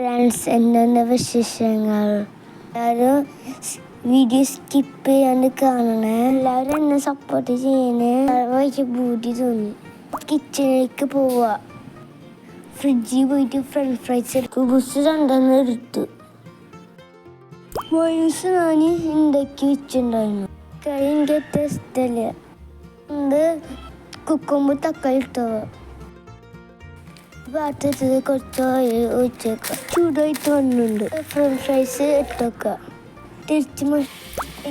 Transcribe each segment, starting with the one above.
Friends എന്തെന്ന വിശേഷങ്ങൾ? എല്ലാവരും video skip ചെയ്യാണ്ട് കാണണേ. എല്ലാവരും എന്നെ സപ്പോർട്ട് ചെയ്യണേ. ബൂട്ടി തോന്നി. കിച്ചണിലേക്ക് പോവാ. ഫ്രിഡ്ജിൽ പോയിട്ട് ഫ്രഞ്ച് ഫ്രൈസ് എടുക്കും. ബുസ് രണ്ടെന്ന് എടുത്തു. വയസ്സ് ഞാൻ ഉണ്ടാക്കി വെച്ചിട്ടുണ്ടായിരുന്നു കറി എനിക്ക് ഇഷ്ടമല്ല ഇത് കുക്കുമ്പ് തക്കാളി ഇട്ടവ പാത്രത്തിൽ കുറച്ച് ഓയിൽ ഒഴിച്ചേക്കാം ചൂടായിട്ട് വന്നിട്ടുണ്ട് ഫ്രഞ്ച് ഫ്രൈസ് ഇട്ടേക്കുക തിരിച്ച്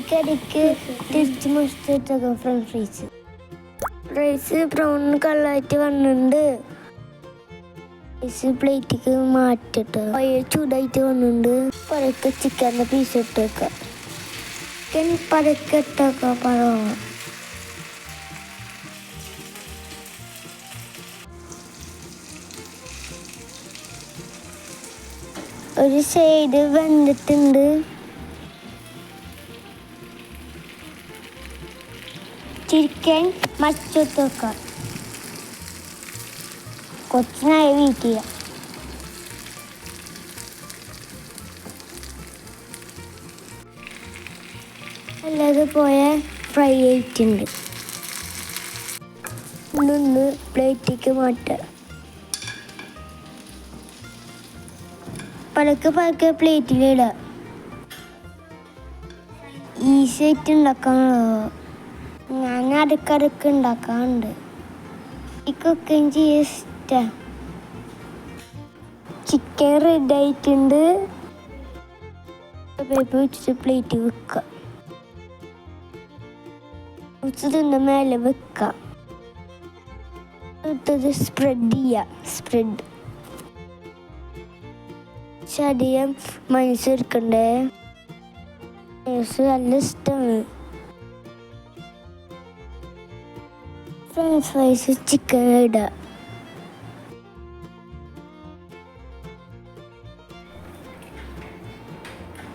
കടിക്ക് തിരിച്ച് must French fries rice brown കളറായിട്ട് വന്നിട്ടുണ്ട്. റൈസ് പ്ലേറ്റിക്ക് മാറ്റിട്ട് ഓയിൽ ചൂടായിട്ട് വന്നിട്ടുണ്ട്. പരക്കെ ചിക്കന്റെ പീസ് ഇട്ടേക്കുക ചിക്കൻ പരക്കെ ഇട്ടേക്കാം പഴം ഒരു ഷെയ്ഡ് വന്നിട്ടുണ്ട്. ചിക്കൻ മച്ചിട്ട് വെക്കാം കൊച്ചിനായി വീട്ടിയ അല്ലാതെ പോയ ഫ്രൈ ആയിട്ടുണ്ട്. ഒന്ന് പ്ലേറ്റിലേക്ക് മാറ്റാം. പതുക്കെ പതുക്കെ പ്ലേറ്റിലിടുക ഈസി ആയിട്ട് ഉണ്ടാക്കാനുള്ളൂ ഞാൻ അടുക്കടുക്ക് ഉണ്ടാക്കാറുണ്ട് ഈ കുക്കിംഗ് ചെയ്യാൻ ഇഷ്ടം. ചിക്കൻ റെഡി ആയിട്ടുണ്ട്. പേപ്പർ വെച്ചിട്ട് പ്ലേറ്റ് വെക്കുക കുറച്ച് മേലെ വെക്കുക സ്പ്രെഡ് ചെയ്യുക സ്പ്രെഡ് ശരീരം മനസ്സെടുക്കണ്ടേ മനസ്സ് നല്ല ഇഷ്ടമാണ് ഫ്രഞ്ച് റൈസ് ചിക്കൻ ഇടുക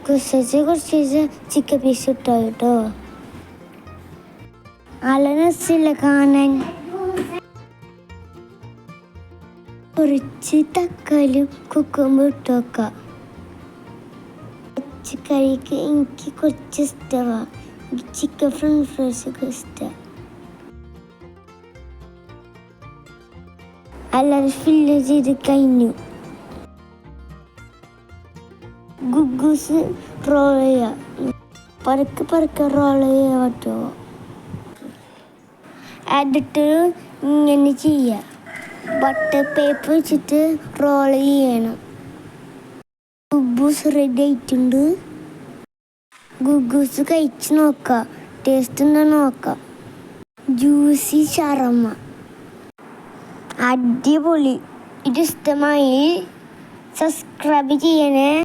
കുറച്ച് കുറച്ച് ചിക്കൻ പീസ് ഇട്ടോ കേട്ടോ. നല്ല രസമില്ല കാണാൻ. കുറച്ച് തക്കാളിയും കുക്കുമ്പ് ഇട്ട് വെക്കാം പച്ചക്കറിക്ക് എനിക്ക് കുറച്ച് ഇഷ്ടമാണ് എനിക്ക് ചിക്കൻ ഫ്രൈ ഫ്രൈസ് ഒക്കെ ഇഷ്ടമാണ് എല്ലാവരും ഫില്ല് ചെയ്ത് കഴിഞ്ഞു. ഗുഗൂസ് റോൾ ചെയ്യാം. പരക്കെ പരക്കെ റോൾ ചെയ്യാൻ പറ്റുമോ എന്നിട്ട് ഇങ്ങനെ ചെയ്യാം. ബട്ടർ പേപ്പർ വെച്ചിട്ട് റോൾ ചെയ്യണം. ഗുഗൂസ് റെഡി ആയിട്ടുണ്ട്. ഗുഗൂസ് കഴിച്ച് നോക്കാം. ടേസ്റ്റ് ഉണ്ടോ നോക്കാം. ജ്യൂസി ചറമ്മ അടിപൊളി. ഇത് ഇഷ്ടമായി. സബ്സ്ക്രൈബ് ചെയ്യണേ.